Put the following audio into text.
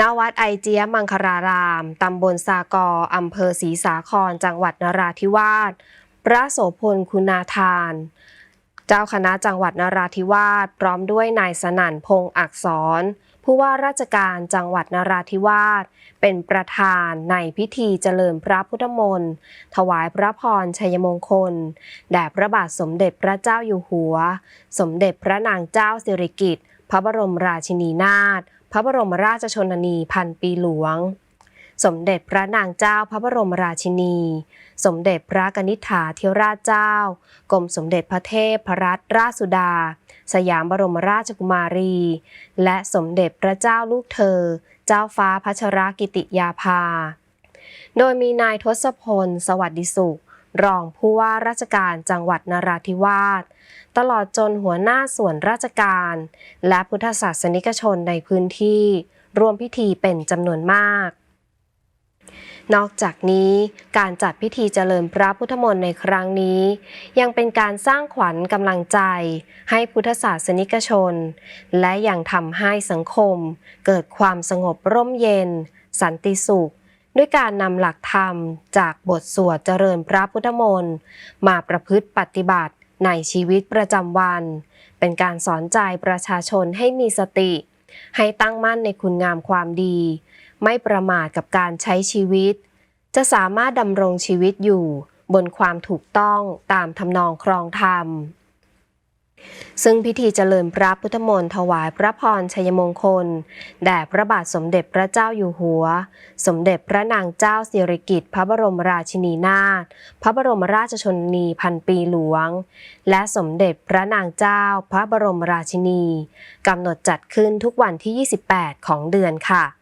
ณวัดไอเจียมังคลาราม ตำบลสากออำเภอศรีสาคร จังหวัดนราธิวาส พระโสพลคุณาทาน เจ้าคณะจังหวัดนราธิวาส พร้อมด้วยนายสนั่นพงษ์อักษร ผู้ว่าราชการจังหวัดนราธิวาส เป็นประธานในพิธีเจริญพระพุทธมนต์ ถวายพระพรชัยมงคล แด่พระบาทสมเด็จพระเจ้าอยู่หัว สมเด็จพระนางเจ้าสิริกิติ์พระบรมราชินีนาถ พระบรมราชชนนีพันปีหลวง สมเด็จพระนางเจ้าพระบรมราชินี สมเด็จพระกนิษฐาธิราชเจ้ากรมสมเด็จพระเทพพรัตนราชสุดา สยามบรมราชกุมารี และสมเด็จพระเจ้าลูกเธอ เจ้าฟ้าพัชรกิติยาภา โดยมีนายทศพล สวัสดิสุข รองผู้ว่าราชการจังหวัดนราธิวาส ตลอดจนหัวหน้าส่วนราชการ และพุทธศาสนิกชนในพื้นที่ร่วมพิธีเป็นจำนวนมาก นอกจากนี้การจัดพิธีเจริญพระพุทธมนต์ในครั้งนี้ ยังเป็นการสร้างขวัญกำลังใจ ให้พุทธศาสนิกชน และยังทำให้สังคม เกิดความสงบร่มเย็น สันติสุข ด้วยการนำหลักธรรมจากบทสวดเจริญพระพุทธมนต์มาประพฤติปฏิบัติในชีวิตประจำวัน เป็นการสอนใจประชาชนให้มีสติ ให้ตั้งมั่นในคุณงามความดี ไม่ประมาทกับการใช้ชีวิต จะสามารถดำรงชีวิตอยู่บนความถูกต้องตามทำนองครองธรรม ซึ่งพิธีเจริญพระพุทธมนต์ถวายพระพรชัยมงคล แด่พระบาทสมเด็จพระเจ้าอยู่หัว สมเด็จพระนางเจ้าสิริกิติ์พระบรมราชินีนาถ พระบรมราชชนนีพันปีหลวง และสมเด็จพระนางเจ้าพระบรมราชินี กำหนดจัดขึ้นทุกวันที่ 28 ของเดือนค่ะ